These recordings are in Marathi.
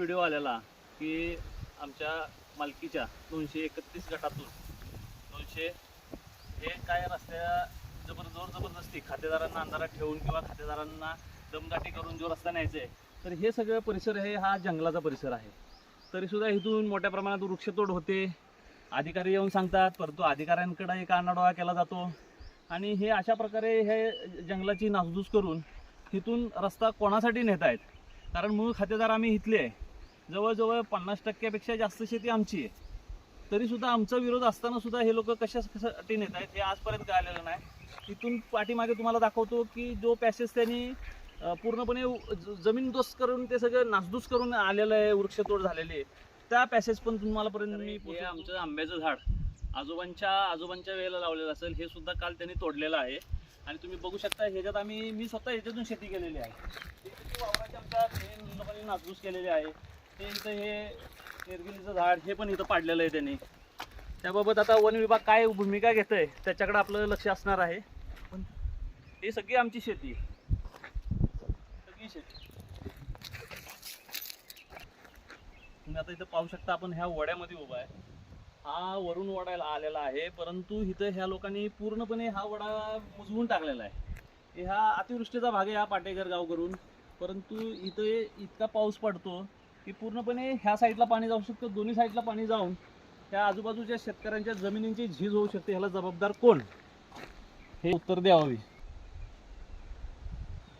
व्हिडिओ आलेला की आमच्या मालकीच्या दोनशे एकतीस गटातून दोनशे हे काय रस्त्या जबर जोर जबरदस्ती खातेदारांना अंधारात ठेवून किंवा खातेदारांना दमदाटी करून जो रस्ता न्यायचा आहे तर हे सगळं परिसर आहे हा जंगलाचा परिसर आहे. तरीसुद्धा इथून मोठ्या प्रमाणात वृक्षतोड होते. अधिकारी येऊन सांगतात परंतु अधिकाऱ्यांकडे एक आनाडोळा केला जातो. आणि हे अशा प्रकारे हे जंगलाची नासधूस करून इथून रस्ता कोणासाठी नेत आहेत कारण मूळ खातेदार आम्ही इथले आहे. जवळजवळ पन्नास टक्क्यापेक्षा जास्त शेती आमची आहे. तरीसुद्धा आमचा विरोध असताना सुद्धा हे लोक कशा कशासाठी नेत आहेत हे आजपर्यंत कळालेलं नाही. इथून पाठीमागे तुम्हाला दाखवतो की जो पॅसेज त्यांनी पूर्णपणे उ- ज- जमीनदोस्त करून ते सगळं नासधूस करून आलेलं आहे वृक्षतोड झालेली आहे. त्या पॅसेज पण तुम्हाला पर्यंत मी हे आमचं आंब्याचं झाड आजोबांच्या आजोबांच्या वेळेला लावलेलं असेल हे सुद्धा काल त्यांनी तोडलेलं आहे. आणि तुम्ही बघू शकता ह्याच्यात आम्ही मी स्वतः ह्याच्यातून शेती केलेली आहे. हे वावराचे आमच्या लोकांनी नासधूस केलेले आहे. त्यांचं इथं हे निर्गिलीचं झाड हे पण इथं पाडलेलं आहे त्यांनी. त्याबाबत आता वन विभाग काय भूमिका घेत आहे त्याच्याकडे आपलं लक्ष असणार आहे. पण ही सगळी आमची शेती आहे. सगळी शेती. तुम्ही आता इथं पाहू शकता आपण ह्या वड्यामध्ये उभा आहे. हा वरून वडायला आलेला आहे परंतु इथं ह्या लोकांनी पूर्णपणे हा वडा मुजवून टाकलेला आहे. ह्या अतिवृष्टीचा भाग आहे हा पाटेकर गाव करून परंतु इथं इतका पाऊस पडतो की पूर्णपणे ह्या साईडला पाणी जाऊ शकतं दोन्ही साईडला पाणी जाऊन त्या आजूबाजूच्या शेतकऱ्यांच्या जमिनींची झीज होऊ शकते ह्याला जबाबदार कोण? हे उत्तर द्यावी.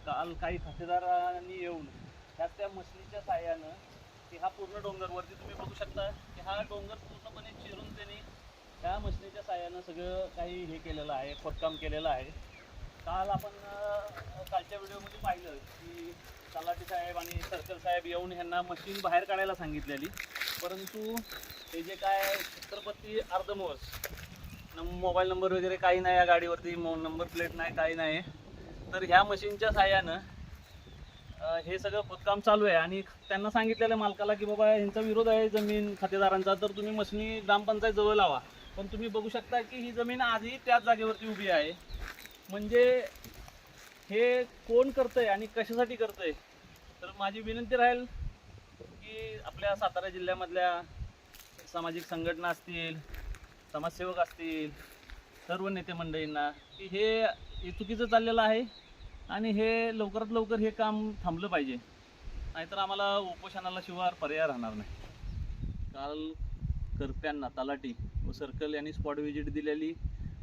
काल काही खातेदारांनी येऊन ह्या त्या मशीनीच्या साह्यानं की हा पूर्ण डोंगरवरती तुम्ही बघू शकता की हा डोंगर पूर्णपणे चिरून त्यांनी ह्या मशीनीच्या साह्यानं सगळं काही हे केलेलं आहे खोदकाम केलेलं आहे. काल आपण कालच्या व्हिडिओमध्ये पाहिलं की तलाठी साहेब आणि सर्कल साहेब येऊन ह्यांना मशीन बाहेर काढायला सांगितलेली. परंतु हे जे काय छत्रपती अर्धमोस मोबाईल नंबर वगैरे काही नाही या गाडीवरती नंबर प्लेट नाही काही नाही. तर ह्या मशीनच्या साह्यानं हे सगळं खोदकाम चालू आहे. आणि त्यांना सांगितलेलं मालकाला की बाबा यांचा विरोध आहे जमीन खातेदारांचा. तर तुम्ही मशिनी ग्रामपंचायत जवळ लावा. पण तुम्ही बघू शकता की ही जमीन आधी त्याच जागेवरती उभी आहे. म्हणजे हे कोण करतंय आणि कशासाठी करतंय? तर माझी विनंती राहील की आपल्या सातारा जिल्ह्यामधल्या सामाजिक संघटना असतील समाजसेवक असतील सर्व नेते मंडळींना की हे चुकीचं चाललेलं आहे आणि हे लवकरात लवकर हे काम थांबलं पाहिजे. नाहीतर आम्हाला उपोषणाला शिवार पर्याय राहणार नाही. काल करप्यांना तलाटी व सर्कल यांनी स्पॉट व्हिजिट दिलेली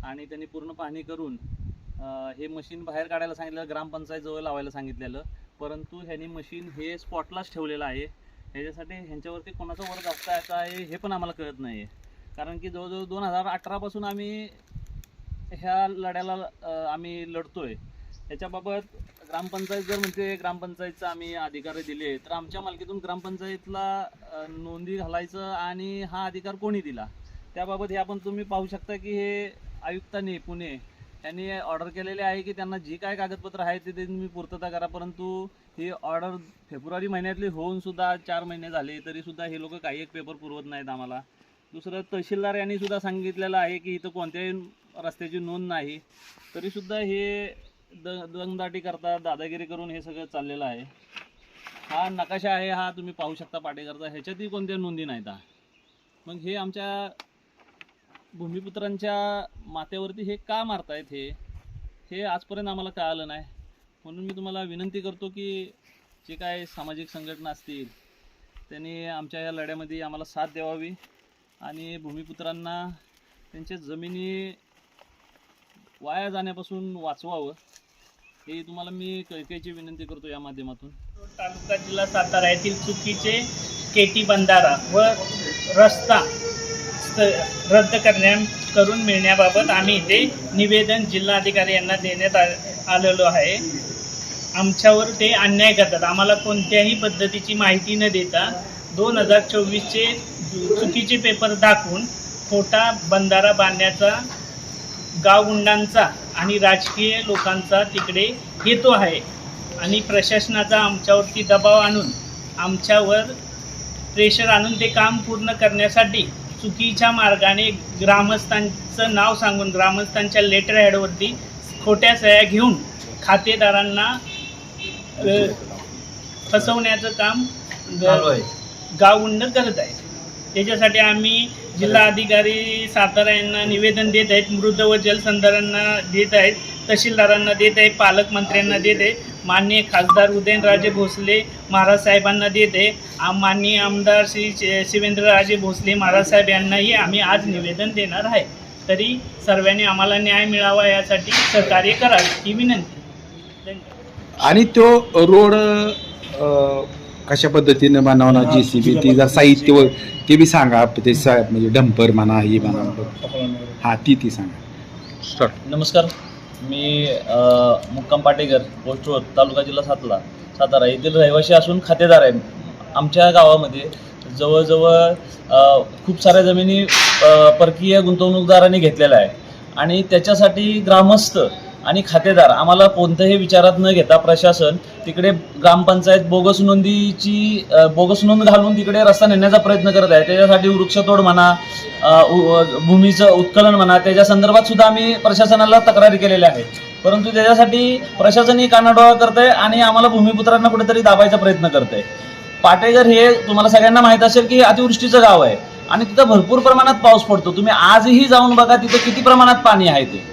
आणि त्यांनी पूर्ण पाहणी करून हे मशीन बाहेर काढायला सांगितलं ग्रामपंचायत जवळ लावायला सांगितलेलं. परंतु ह्यांनी मशीन हे स्पॉटलाच ठेवलेलं आहे. ह्याच्यासाठी ह्यांच्यावरती कोणाचा वर जास्त यायचा आहे हे पण आम्हाला कळत नाही आहे कारण की जवळजवळ दोन हजार अठरापासून आम्ही ह्या लढ्याला आम्ही लढतो आहे त्याच्याबाबत ग्रामपंचायत जर म्हणते ग्रामपंचायतचा आम्ही अधिकार दिले तर आमच्या मालकीतून ग्रामपंचायतला नोंदी घालायचं आणि हा अधिकार कोणी दिला? त्याबाबत हे आपण तुम्ही पाहू शकता की हे आयुक्तांनी पुणे यांनी ऑर्डर केलेले आहे की त्यांना जी काय कागदपत्र आहे ते तुम्ही पूर्तता करा परंतु ही ऑर्डर फेब्रुवारी महिन्यातली होऊन सुद्धा चार महिने झाले तरी सुद्धा हे लोक काही एक पेपर पुरवत नाहीत आम्हाला. दुसरं तहसीलदार यांनी सुद्धा सांगितलेलं आहे की इथं कोणत्याही रस्त्याची नोंद नाही तरी सुद्धा हे द दंगदाटी करता दादागिरी करून हे सगळं चाललेलं आहे. हा नकाशा आहे हा तुम्ही पाहू शकता पाटेकरचा. ह्याच्यातही कोणत्या नोंदी नाहीत मग हे आमच्या भूमिपुत्रांच्या माथ्यावरती हे का मारतायत हे? हे आजपर्यंत आम्हाला कळालं नाही. म्हणून मी तुम्हाला विनंती करतो की जे काय सामाजिक संघटना असतील त्यांनी आमच्या या लढ्यामध्ये आम्हाला साथ द्यावावी आणि भूमिपुत्रांना त्यांच्या जमिनी वाया जाण्यापासून वाचवावं हे तुम्हाला मी कळकळीची विनंती करतो या माध्यमातून. तालुका जिल्हा सातारा येथील चुकीचे केटी बंधारा व रस्ता रद्द करण्या करून मिळण्याबाबत आम्ही इथे निवेदन जिल्हाधिकारी यांना देण्यात आ- आलेलो आहे. आमच्यावर ते अन्याय करतात. आम्हाला कोणत्याही पद्धतीची माहिती न देता दोन हजार चोवीसचे चुकीचे पेपर दाखवून खोटा बंधारा बांधण्याचा गावगुंडांचा आणि राजकीय लोकांचा तिकडे हेतू आहे आणि प्रशासनाचा आमच्यावरती दबाव आणून आमच्यावर प्रेशर आणून ते काम पूर्ण करण्यासाठी चुकीच्या मार्गाने ग्रामस्थांचं नाव सांगून ग्रामस्थांच्या लेटर हॅडवरती खोट्या सह्या घेऊन खातेदारांना फसवण्याचं काम चालू आहे. गाव उन्नत करत आहे. त्याच्यासाठी आम्ही जिल्हा अधिकारी सातारा यांना निवेदन देत आहेत मृद व जलसंधारांना देत आहेत तहसीलदारांना देत आहे पालकमंत्र्यांना देत आहे. माननीय खासदार उदयनराजे भोसले महाराज साहेबांना देत. माननीय आमदार श्री शि- शिवेंद्रराजे भोसले महाराज साहेब यांनाही आम्ही आज निवेदन देणार आहे. तरी सर्वांनी आम्हाला न्याय मिळावा यासाठी सहकार्य करावे ही विनंती. आणि तो रोड कशा पद्धतीने बनवणार जी सी बी ती जर साहित्य व- ते बी सांगा ते सा- म्हणजे डंपर म्हणा ही म्हणा. हा ती ती सांगा. नमस्कार. मी मुक्काम पाटेकर पोस्ट रोड तालुका जिल्हा सातला. सातारा येथील रहिवासी असून खातेदार आहे आमच्या गावामध्ये जवळजवळ खूप साऱ्या जमिनी परकीय गुंतवणूकदारांनी घेतलेल्या आहे आणि त्याच्यासाठी ग्रामस्थ आणि खातेदार आम्हाला कोणत्याही विचारात न घेता प्रशासन तिकडे ग्रामपंचायत बोगस नोंदीची बोगस नोंद घालून तिकडे रस्ता नेण्याचा प्रयत्न करत आहे. त्याच्यासाठी वृक्षतोड म्हणा उ- भूमीचं उत्खनन म्हणा त्याच्या संदर्भात सुद्धा आम्ही प्रशासनाला तक्रारी केलेल्या आहेत. परंतु त्याच्यासाठी प्रशासनही कानाडोळा करत आहे आणि आम्हाला भूमिपुत्रांना कुठेतरी दाबायचा प्रयत्न करत आहे पाटेघर हे तुम्हाला सगळ्यांना माहीत असेल की अतिवृष्टीचं गाव आहे. आणि तिथं भरपूर प्रमाणात पाऊस पडतो. तुम्ही आजही जाऊन बघा तिथं किती प्रमाणात पाणी आहे ते.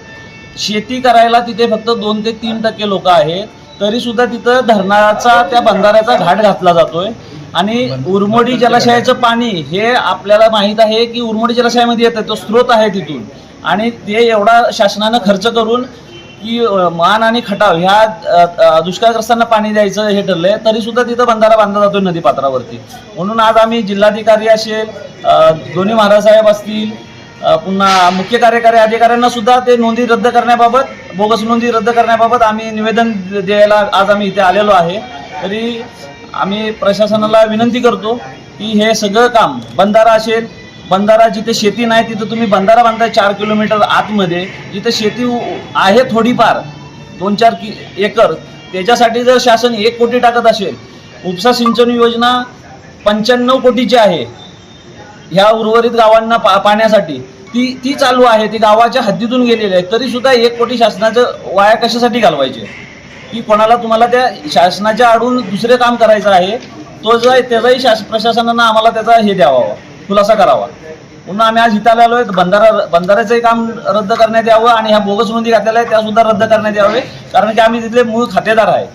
शेती करायला तिथे फक्त दोन ते तीन टक्के लोक आहेत. तरी सुद्धा तिथं धरणाचा त्या बंधाऱ्याचा घाट घातला जातोय. आणि उरमोडी जलाशयाचं पाणी हे आपल्याला माहीत आहे की उरमोडी जलाशयामध्ये येतं तो स्रोत आहे तिथून. आणि ते एवढा शासनानं खर्च करून की मान आणि खटाव ह्या दुष्काळग्रस्तांना पाणी द्यायचं हे ठरलंय तरी सुद्धा तिथं बंधारा बांधला जातोय नदीपात्रावरती. म्हणून आज आम्ही जिल्हाधिकारी असेल दोन्ही महाराजसाहेब असतील पुन्हा मुख्य कार्यकारी अधिकाऱ्यांना सुद्धा ते नोंदी रद्द करण्याबाबत बोगस नोंदी रद्द करण्याबाबत आम्ही निवेदन द्यायला आज आम्ही इथे आलेलो आहे. तरी आम्ही प्रशासनाला विनंती करतो की हे सगळं काम बंधारा असेल बंधारा जिथे शेती नाही तिथं तुम्ही बंधारा बांधताय चार किलोमीटर आतमध्ये. जिथे शेती आहे थोडीफार दोन चार कि एकर त्याच्यासाठी जर शासन एक कोटी टाकत असेल उपसा सिंचन योजना पंच्याण्णव कोटीची आहे. ह्या उर्वरित गावांना पा पाण्यासाठी ती ती चालू आहे ती गावाच्या हद्दीतून गेलेली आहे तरीसुद्धा एक कोटी शासनाचं वाया कशासाठी घालवायचे? की कोणाला तुम्हाला त्या शासनाच्या आडून दुसरे काम करायचं आहे तो जर आहे त्याचाही शास प्रशासनानं आम्हाला त्याचा हे द्यावा. खुलासा करावा. पुन्हा आम्ही आज हिताला आलो आहे. बंधारा बंधाऱ्याचंही काम रद्द करण्यात यावं आणि ह्या बोगस नोंदी घातलेल्या आहेत त्या सुद्धा रद्द करण्यात यावे. कारण की आम्ही तिथले मूळ खातेदार आहे.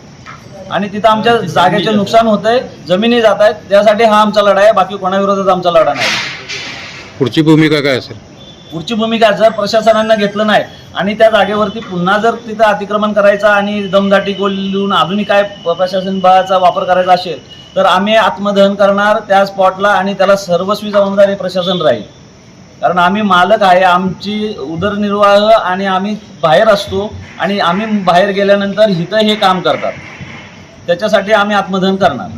आणि तिथं आमच्या जागेचे नुकसान होत आहे जमिनी जात आहेत त्यासाठी हा आमचा लढा आहे. बाकी कोणाविरोधात आमचा लढा नाही. पुढची भूमिका काय असेल? पुढची भूमिका जर प्रशासनानं घेतलं नाही आणि त्या जागेवरती पुन्हा जर तिथं अतिक्रमण करायचं आणि दमदाटी लिहून अजूनही काय प्रशासन बळाचा वापर करायचा असेल तर आम्ही आत्मदहन करणार त्या स्पॉटला आणि त्याला सर्वस्वी जबाबदारी प्रशासन राहील. कारण आम्ही मालक आहे आमची उदरनिर्वाह आणि आम्ही बाहेर असतो आणि आम्ही बाहेर गेल्यानंतर हिथं हे काम करतात. त्याच्यासाठी आम्ही आत्मदहन करणार.